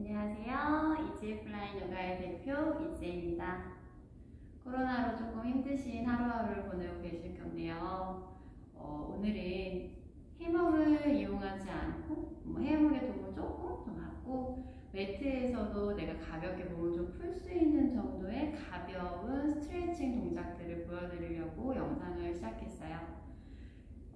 안녕하세요. 이지 플라잉 요가의 대표 이지입니다. 코로나로 조금 힘드신 하루하루를 보내고 계실 건데요. 어, 오늘은 해먹을 이용하지 않고 뭐 해먹의 도움을 조금 더 받고 매트에서도 내가 가볍게 몸을 좀 풀 수 있는 정도의 가벼운 스트레칭 동작들을 보여드리려고 영상을 시작했어요.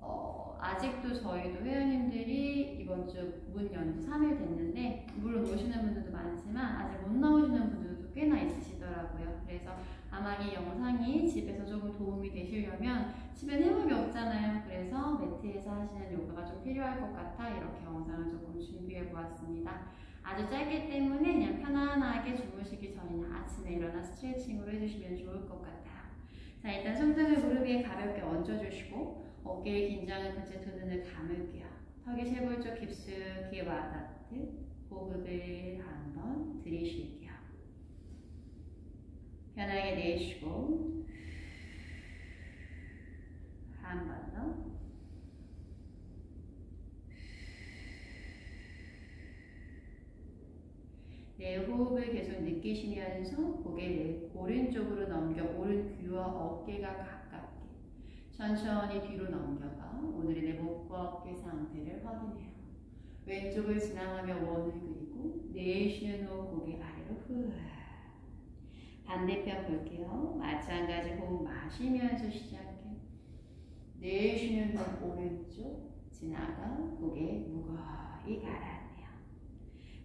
어, 아직도 저희도 회원님들이 이번 주 문 연지 3일 됐는데 물론 오시는 분들도 많지만 아직 못 나오시는 분들도 꽤나 있으시더라고요. 그래서 아마 이 영상이 집에서 조금 도움이 되시려면 집에 해먹이 없잖아요. 그래서 매트에서 하시는 요가가 좀 필요할 것 같아 이렇게 영상을 조금 준비해 보았습니다. 아주 짧기 때문에 그냥 편안하게 주무시기 전이나 아침에 일어나 스트레칭으로 해주시면 좋을 것 같아요. 자 일단 손등을 무릎 위에 가볍게 얹어주시고 어깨의 긴장을 끝에 두 눈을 감을게요. 턱이 쇄골 쪽 깊숙이 와닿듯 호흡을 한 번 들이쉴게요. 편하게 내쉬고 한 번 더. 내 호흡을 계속 느끼시면서 고개를 오른쪽으로 넘겨 오른 귀와 어깨가 천천히 뒤로 넘겨가 오늘의 내 목과 어깨 상태를 확인해요. 왼쪽을 지나가며 원을 그리고 내쉬는 후 고개 아래로 후 반대편 볼게요. 마찬가지 호흡 마시면서 시작해. 내쉬는 후 오른쪽 지나가 고개 무거이 가라앉네요.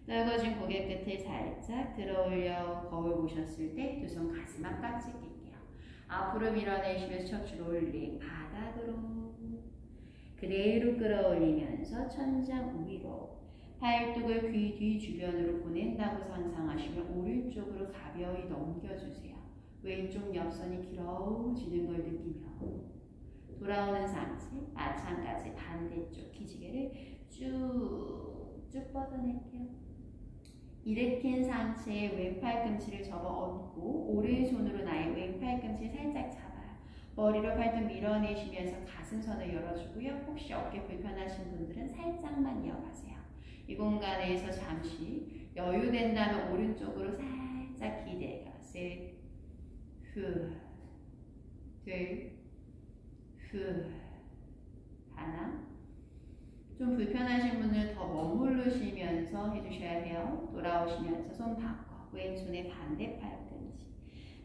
넓어진 고개 끝을 살짝 들어 올려 거울 보셨을 때 두 손 가슴 앞 깍지 낄게요. 앞으로 밀어내시면서 척추를 올리 바닥으로 그대로 끌어올리면서 천장 위로 팔뚝을 귀 뒤 주변으로 보낸다고 상상하시면 오른쪽으로 가벼이 넘겨주세요. 왼쪽 옆선이 길어지는 걸 느끼며 돌아오는 상체 마찬가지 반대쪽 기지개를 쭉쭉 뻗어낼게요. 일으킨 상체에 왼팔 꿈치를 접어 얹고 오른손으로 나의 왼팔 꿈치를 살짝 잡아요. 머리로 팔뚝 밀어내시면서 가슴선을 열어주고요. 혹시 어깨 불편하신 분들은 살짝만 이어가세요. 이 공간에서 잠시 여유된다면 오른쪽으로 살짝 기대가 셋, 후, 둘, 후, 하나. 좀 불편하신 분들 더 머무르시면서 해주셔야 돼요. 돌아오시면서 손 바꿔 왼손의 반대 팔꿈치.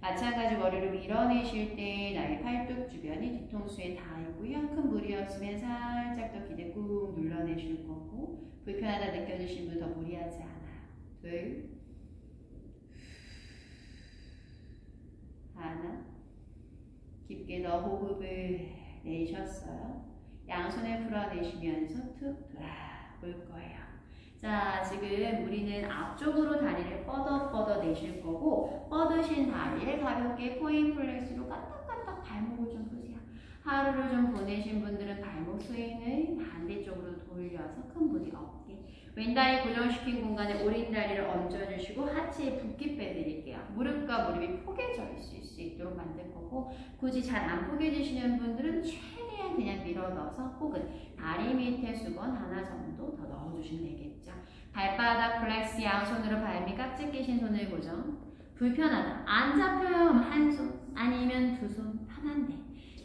마찬가지 머리를 밀어내실 때 나의 팔뚝 주변이 뒤통수에 닿고요. 큰 무리였으면 살짝 더 기대 꾹 눌러내실 거고 불편하다 느껴지신 분 더 무리하지 않아요. 둘, 하나, 깊게 더 호흡을 내셨어요. 양손을 풀어내시면서 툭 돌아올 거예요. 자, 지금 우리는 앞쪽으로 다리를 뻗어 뻗어 내실 거고 뻗으신 다리를 가볍게 코인 플렉스로 까딱까딱 발목을 좀 푸세요. 하루를 좀 보내신 분들은 발목 스윙을 반대쪽으로 돌려서 큰 무리 없게 왼다리 고정시킨 공간에 오른다리를 얹어주시고 하체에 붓기 빼드릴게요. 무릎과 무릎이 포개져 있을 수 있도록 만들 거고 굳이 잘 안 포개지시는 분들은 최 그냥 밀어 넣어서 혹은 다리 밑에 수건 하나 정도 더 넣어주시면 되겠죠. 발바닥 플렉스 양손으로 발밑 깍지 끼신 손을 고정. 불편하다. 안 잡혀요. 한 손 아니면 두 손 편한데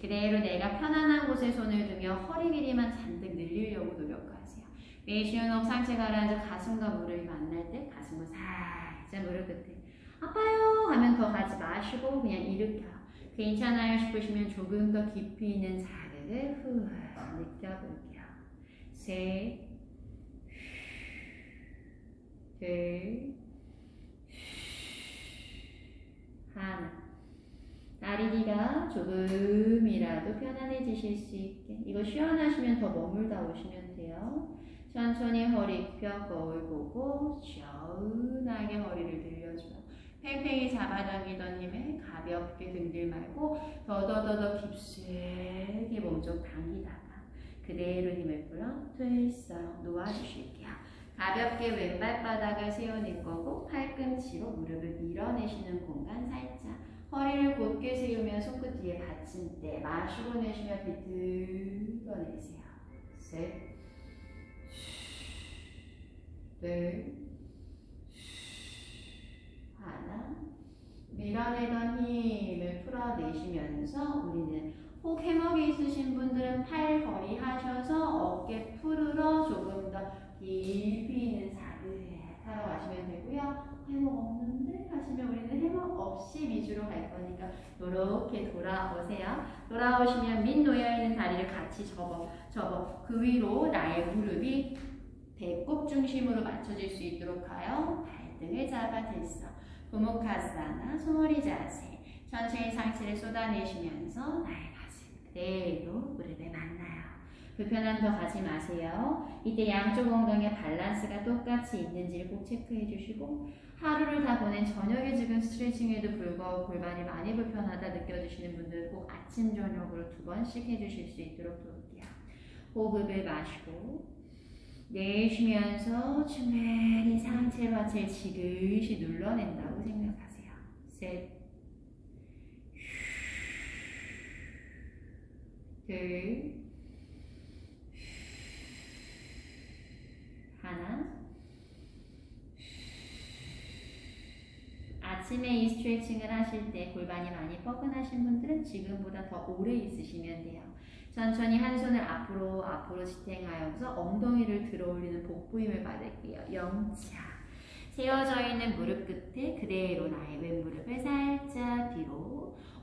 그대로 내가 편안한 곳에 손을 두며 허리 길이만 잔뜩 늘리려고 노력하세요. 후 상체 가라앉아 가슴과 무릎이 만날 때 가슴을 살짝 무릎 끝에 아파요 하면 더 가지 마시고 그냥 일으켜요. 괜찮아요 싶으시면 조금 더 깊이 있는 자 극을 후 느껴볼게요. 셋, 둘, 하나. 다리기가 조금이라도 편안해지실 수 있게 이거 시원하시면 더 머물다 오시면 돼요. 천천히 허리 펴 거울 보고 시원하게 허리를 들려줘요. 팽팽히 잡아당기던 힘에 가볍게 등들 말고 더더더더 깊숙이 5조 당기다가 그대로 힘을 풀어 트위스터 놓아주실게요. 가볍게 왼발 바닥을 세우는 거고 팔꿈치로 무릎을 밀어내시는 공간 살짝 허리를 곧게 세우면 손끝 뒤에 받침대 마시고 내쉬면 비틀어 내세요. 셋, 넷, 하나 밀어내던 힘을 풀어내시면서 우리는 혹 해먹이 있으신 분들은 팔 거리 하셔서 어깨 풀으러 조금 더 깊이 있는 사르하러 가시면 되고요. 해먹 없는데 하시면 우리는 해먹 없이 위주로 갈 거니까 이렇게 돌아오세요. 돌아오시면 밑 놓여 있는 다리를 같이 접어 접어 그 위로 나의 무릎이 배꼽 중심으로 맞춰질 수 있도록 하여 발등을 잡아 들서 부목하사나 소머리 자세 천천히 상체를 쏟아내시면서 나의 그대로 무릎에 만나요. 불편함 더 가지 마세요. 이때 양쪽 엉덩이의 밸런스가 똑같이 있는지를 꼭 체크해 주시고 하루를 다 보낸 저녁에 지금 스트레칭에도 불구하고 골반이 많이 불편하다 느껴지시는 분들은 꼭 아침 저녁으로 두 번씩 해주실 수 있도록 도울게요. 호흡을 마시고 내쉬면서 충분히 상체 받칠 지그시 눌러낸다고 생각하세요. 셋, 둘, 하나. 아침에 이 스트레칭을 하실 때 골반이 많이 뻐근하신 분들은 지금보다 더 오래 있으시면 돼요. 천천히 한 손을 앞으로 앞으로 지탱하여서 엉덩이를 들어 올리는 복부 힘을 받을게요. 영차. 세워져 있는 무릎 끝에 그대로 나의 왼무릎을 살짝 뒤로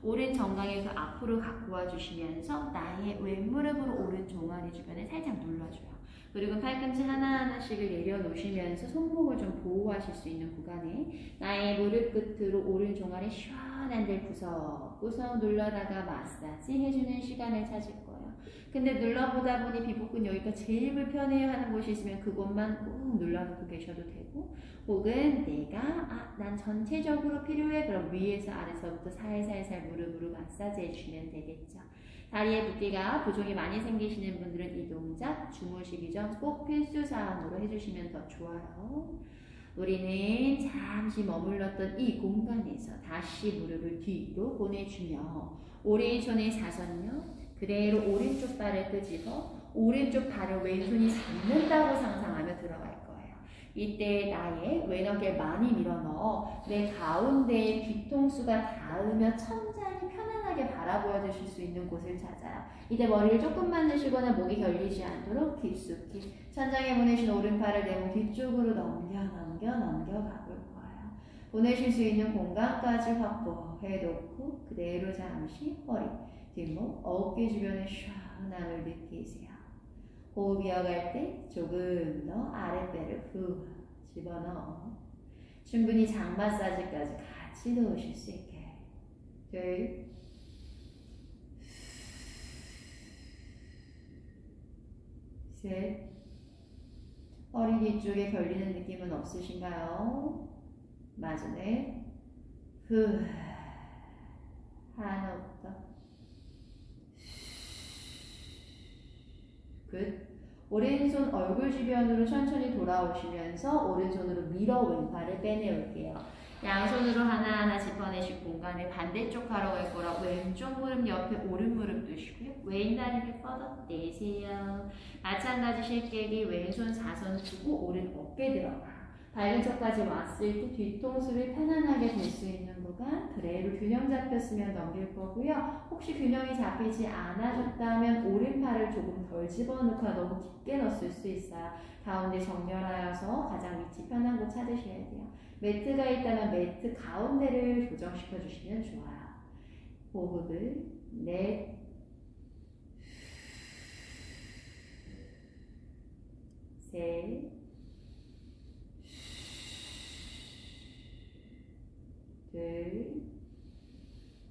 오른 정강에 그 앞으로 갖고 와 주시면서 나의 왼무릎으로 오른 종아리 주변에 살짝 눌러줘요. 그리고 팔꿈치 하나하나씩을 내려놓으시면서 손목을 좀 보호하실 수 있는 구간에 나의 무릎 끝으로 오른 종아리 시원한 데를 구석구석 눌러다가 마사지 해주는 시간을 찾을. 근데 눌러보다 보니 피부근 여기가 제일 불편해요 하는 곳이 있으면 그곳만 꾹 눌러놓고 계셔도 되고 혹은 내가 아, 난 전체적으로 필요해 그럼 위에서 아래서부터 살살살 무릎으로 마사지 해주시면 되겠죠. 다리에 붓기가 부종이 많이 생기시는 분들은 이 동작 주무시기 전 꼭 필수 사항으로 해주시면 더 좋아요. 우리는 잠시 머물렀던 이 공간에서 다시 무릎을 뒤로 보내주며 오른손의 사선력 그대로 오른쪽 발을 끄집어 오른쪽 발을 왼손이 잡는다고 상상하며 들어갈 거예요. 이때 나의 왼어깨 많이 밀어넣어 내 가운데에 뒤통수가 닿으며 천장이 편안하게 바라보여 주실 수 있는 곳을 찾아요. 이때 머리를 조금만 드시거나 목이 결리지 않도록 깊숙이 천장에 보내신 오른팔을 내 몸 뒤쪽으로 넘겨 넘겨 넘겨 가볼 거예요. 보내실 수 있는 공간까지 확보해 놓고 그대로 잠시 허리 뒷목, 어깨 주변의 시원함을 느끼세요. 호흡 이어갈 때 조금 더 아랫배를 후 집어넣어 충분히 장 마사지까지 같이 넣으실 수 있게. 둘. 셋, 허리 뒤쪽에 걸리는 느낌은 없으신가요? 마지막에 후. 하나부터 끝. 오른손 얼굴 주변으로 천천히 돌아오시면서 오른손으로 밀어 왼팔을 빼내올게요. 양손으로 하나하나 짚어내실 공간을 반대쪽 하러 갈 거라 왼쪽 무릎 옆에 오른 무릎 두시고요. 왼 다리를 뻗어내세요. 마찬가지 실깨기 왼손 사선 두고 오른 어깨 들어가. 밝은 척까지 왔을 때 뒤통수를 편안하게 댈 수 있는 구간 그대로 균형 잡혔으면 넘길 거고요. 혹시 균형이 잡히지 않아졌다면 오른 팔을 조금 덜 집어넣고 너무 깊게 넣었을 수 있어요. 가운데 정렬하여서 가장 위치 편한 곳 찾으셔야 돼요. 매트가 있다면 매트 가운데를 조정시켜 주시면 좋아요. 호흡을 넷, 셋, 둘.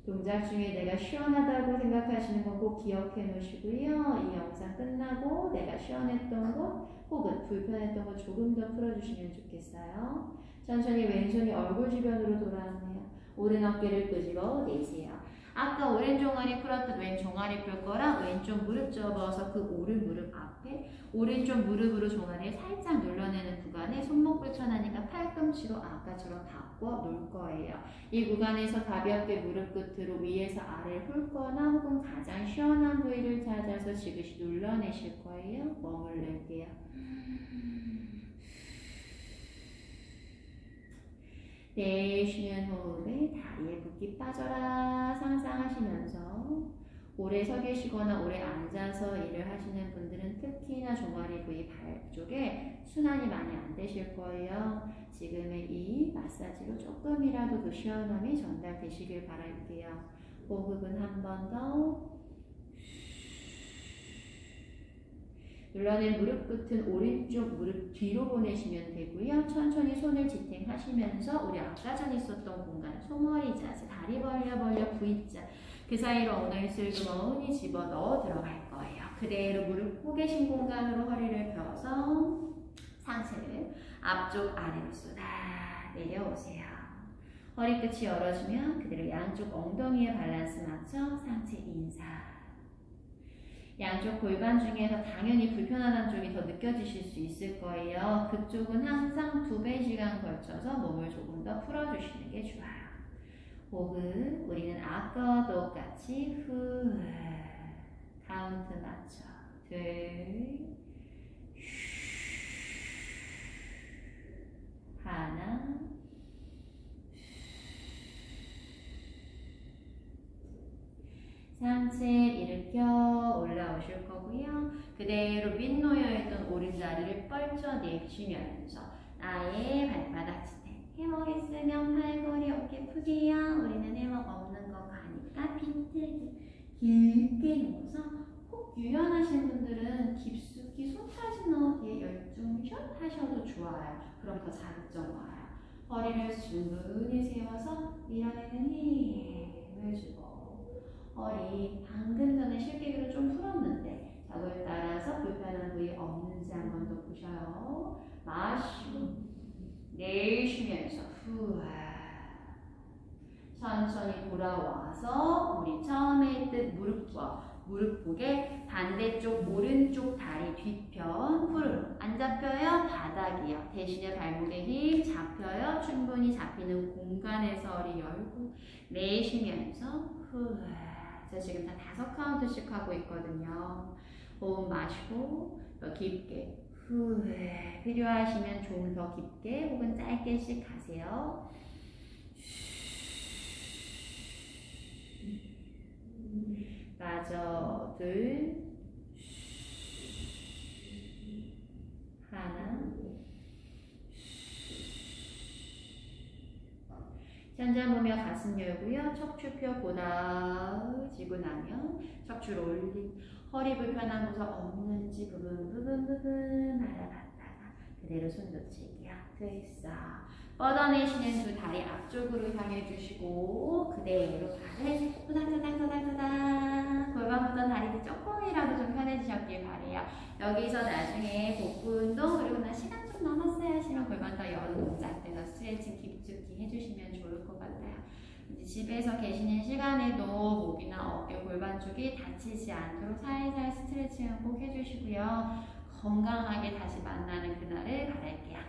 동작 중에 내가 시원하다고 생각하시는 거 꼭 기억해 놓으시고요. 이 영상 끝나고 내가 시원했던 것 혹은 불편했던 것 조금 더 풀어주시면 좋겠어요. 천천히 왼손이 얼굴 주변으로 돌아오네요. 오른 어깨를 끄집어 내세요. 아까 오른 종아리 풀었던 왼 종아리 풀 거랑 왼쪽 무릎 접어서 그 오른 무릎 앞에 오른쪽 무릎으로 종아리를 살짝 눌러내는 구간에 손목 불편하니까 팔꿈치로 아까처럼 닫고 놓을 거예요. 이 구간에서 가볍게 무릎 끝으로 위에서 아래를 훑거나 혹은 가장 시원한 부위를 찾아서 지그시 눌러내실 거예요. 머물를게요. 내쉬는 호흡에 다리에 붓기 빠져라 상상하시면서 오래 서 계시거나 오래 앉아서 일을 하시는 분들은 특히나 종아리 부위 발 쪽에 순환이 많이 안 되실 거예요. 지금의 이 마사지로 조금이라도 그 시원함이 전달되시길 바랄게요. 호흡은 한 번 더. 눌러낸 무릎 끝은 오른쪽 무릎 뒤로 보내시면 되고요. 천천히 손을 지탱하시면서 우리 아까 전에 있었던 공간 소머리 자세 다리 벌려 벌려 V자 그 사이로 엉덩이 슬그머니 집어 넣어 들어갈 거예요. 그대로 무릎 고 계신 공간으로 허리를 펴서 상체를 앞쪽 아래로 쏟아 내려오세요. 허리 끝이 열어주면 그대로 양쪽 엉덩이에 밸런스 맞춰 상체 인사. 양쪽 골반 중에서 당연히 불편한 쪽이 더 느껴지실 수 있을 거예요. 그쪽은 항상 두 배 시간 걸쳐서 몸을 조금 더 풀어주시는 게 좋아요. 호흡, 우리는 아까와 똑같이 후 카운트 맞춰 둘 하나 상체 일으켜 올라오실 거고요. 그대로 밑놓여 있던 오른다리를 뻘쳐 내쉬면서 나의 발바닥 지탱. 해먹했으면 팔걸이 어깨 푸게요. 우리는 해먹 없는 거 가니까 비틀기 길게 누워서 혹 유연하신 분들은 깊숙이 손까지 넣어 뒤에 열중샷 하셔도 좋아요. 그럼 더 자극점 와요. 허리를 충분히 세워서 밀어내는 힘을 주고 허리 방금 전에 실개기로 좀 풀었는데 저걸 따라서 불편한 부위 없는지 한 번 더 보셔요. 마시고 내쉬면서 후 천천히 돌아와서 우리 처음에 했듯 무릎 과 무릎 보게 반대쪽 오른쪽 다리 뒤편 푸르르 안 잡혀요. 바닥이요. 대신에 발목에 힘 잡혀요. 충분히 잡히는 공간에서 허리 열고 내쉬면서 후 자, 지금 다 다섯 카운트씩 하고 있거든요. 호흡 마시고 더 깊게. 후 필요하시면 좀더 깊게 혹은 짧게씩 가세요. 빠져. 둘. 하나 현장 보며 가슴 열고요. 척추뼈 고다지고 나면 척추를 올리 허리 불편한 곳 없는지 부분 부분 부분 알아봤다가 그대로 손 놓칠게요. 됐어. 뻗어내시는 두 다리 앞쪽으로 향해 주시고 그대로 발을 토닥토닥토닥토닥 골반보다 다리도 조금이라도 좀 편해지셨길 바래요. 여기서 나중에 운동 그리고 나 시간 좀 남았어요 하시면 골반 더 여는 동작들과 스트레칭 깊숙이 해주시면 좋을 것 같아요. 이제 집에서 계시는 시간에도 목이나 어깨 골반 쪽이 다치지 않도록 살살 스트레칭을 꼭 해주시고요. 건강하게 다시 만나는 그날을 바랄게요.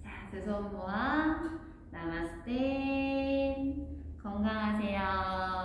자, 두 손 모아 나마스테 건강하세요.